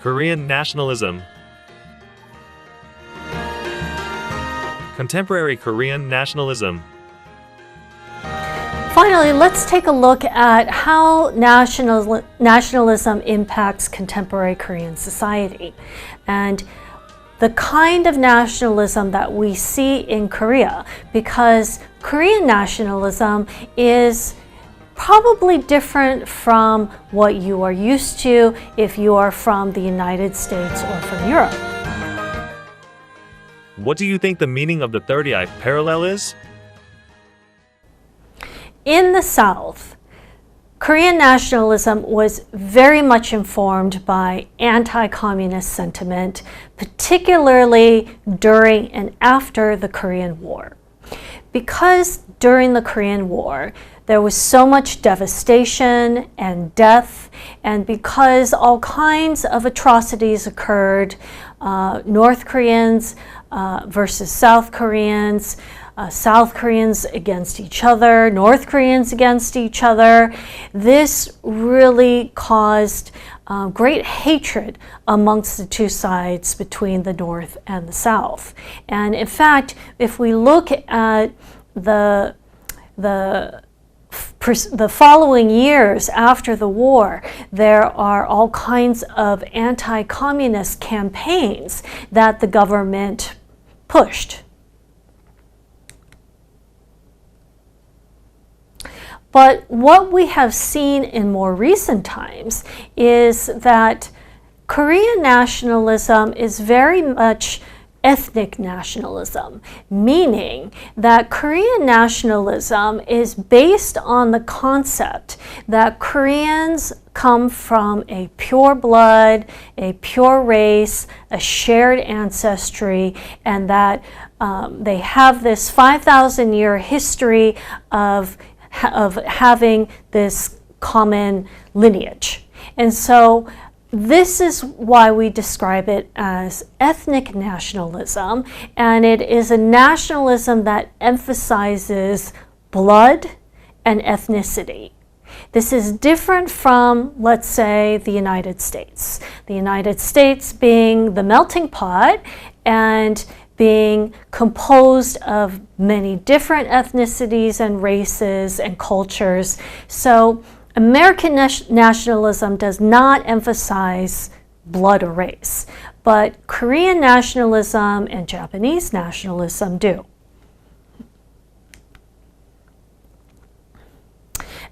Korean nationalism. Contemporary Korean nationalism. Finally, let's take a look at how national, nationalism impacts contemporary Korean society and the kind of nationalism that we see in Korea because Korean nationalism is probably different from what you are used to if you are from the United States or from Europe. What do you think the meaning of the 30 eye parallel is? In the South, Korean nationalism was very much informed by anti communist sentiment, particularly during and after the Korean War. Because during the Korean War, there was so much devastation and death, and because all kinds of atrocities occurred, uh, North Koreans uh, versus South Koreans, uh, South Koreans against each other, North Koreans against each other. This really caused uh, great hatred amongst the two sides between the North and the South. And in fact, if we look at the the the following years after the war, there are all kinds of anti communist campaigns that the government pushed. But what we have seen in more recent times is that Korean nationalism is very much ethnic nationalism, meaning that Korean nationalism is based on the concept that Koreans come from a pure blood, a pure race, a shared ancestry, and that um, they have this 5,000 year history of, of having this common lineage. And so this is why we describe it as ethnic nationalism, and it is a nationalism that emphasizes blood and ethnicity. This is different from, let's say, the United States. The United States being the melting pot and being composed of many different ethnicities and races and cultures. So American nationalism does not emphasize blood or race, but Korean nationalism and Japanese nationalism do.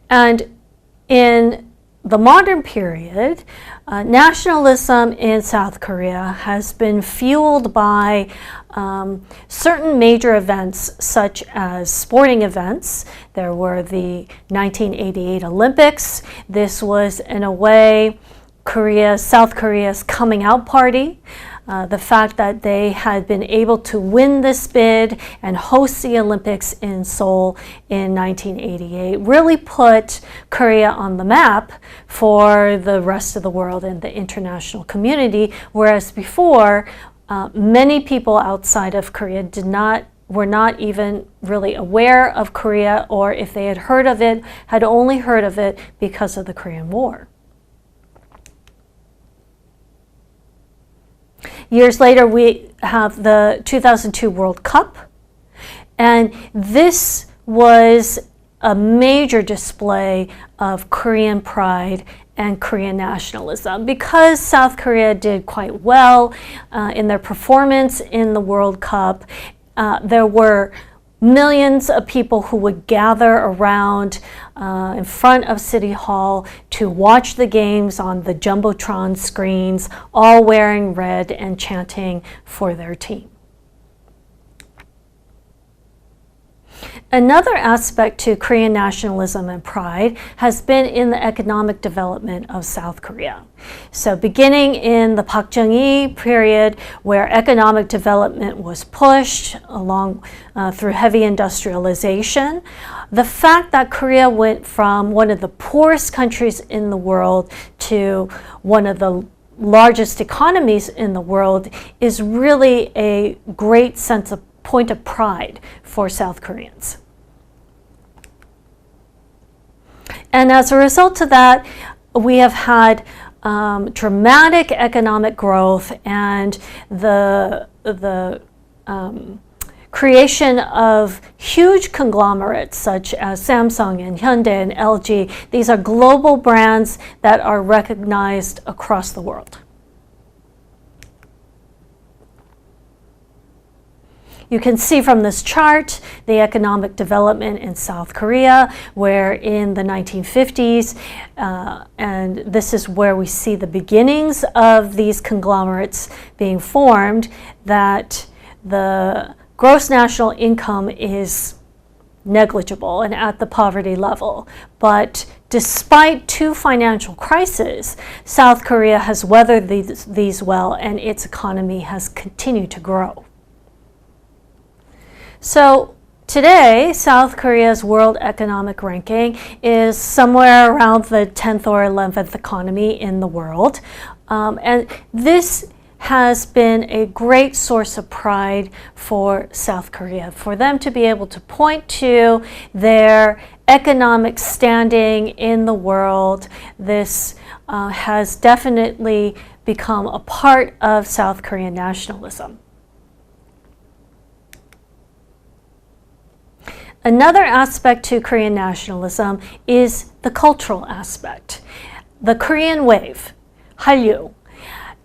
And in the modern period, uh, nationalism in South Korea has been fueled by um, certain major events, such as sporting events. There were the 1988 Olympics. This was, in a way, Korea, South Korea's coming out party. Uh, the fact that they had been able to win this bid and host the Olympics in Seoul in 1988 really put Korea on the map for the rest of the world and the international community, whereas before, uh, many people outside of Korea did not were not even really aware of Korea, or if they had heard of it, had only heard of it because of the Korean War. Years later, we have the 2002 World Cup, and this was a major display of Korean pride and Korean nationalism. Because South Korea did quite well uh, in their performance in the World Cup, uh, there were millions of people who would gather around uh, in front of City Hall to watch the games on the Jumbotron screens, all wearing red and chanting for their team. Another aspect to Korean nationalism and pride has been in the economic development of South Korea. So, beginning in the Park Chung-hee period, where economic development was pushed along uh, through heavy industrialization, the fact that Korea went from one of the poorest countries in the world to one of the largest economies in the world is really a great sense of point of pride for South Koreans. And as a result of that, we have had um, dramatic economic growth and the the um, creation of huge conglomerates such as Samsung and Hyundai and LG. These are global brands that are recognized across the world. You can see from this chart the economic development in South Korea, where in the 1950s, uh, and this is where we see the beginnings of these conglomerates being formed, that the gross national income is negligible and at the poverty level. But despite two financial crises, South Korea has weathered these, these well and its economy has continued to grow. So today, South Korea's world economic ranking is somewhere around the 10th or 11th economy in the world. Um, and this has been a great source of pride for South Korea, for them to be able to point to their economic standing in the world. This uh, has definitely become a part of South Korean nationalism. Another aspect to Korean nationalism is the cultural aspect. The Korean wave, Hallyu,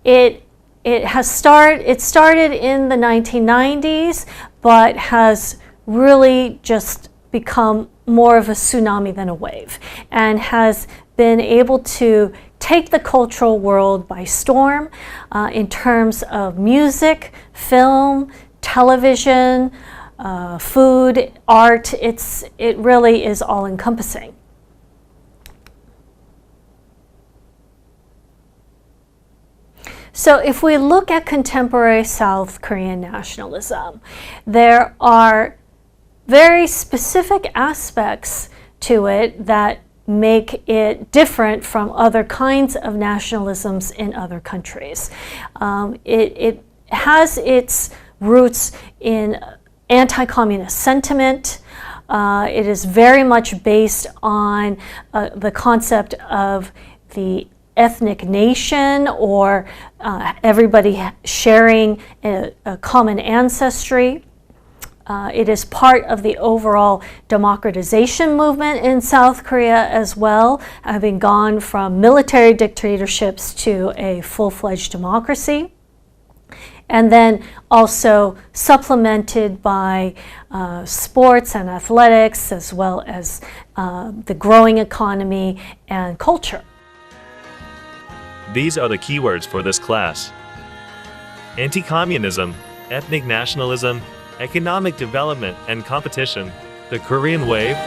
it it has start it started in the 1990s but has really just become more of a tsunami than a wave and has been able to take the cultural world by storm uh, in terms of music, film, television, uh, food, art. It's, it really is all encompassing. So, if we look at contemporary South Korean nationalism, there are very specific aspects to it that make it different from other kinds of nationalisms in other countries. Um, it, it has its roots in anti communist sentiment. Uh, it is very much based on uh, the concept of the ethnic nation or uh, everybody sharing a, a common ancestry. Uh, it is part of the overall democratization movement in South Korea as well, having gone from military dictatorships to a full fledged democracy and then also supplemented by uh, sports and athletics, as well as uh, the growing economy and culture. These are the keywords for this class anti communism, ethnic nationalism, economic development and competition, the Korean wave,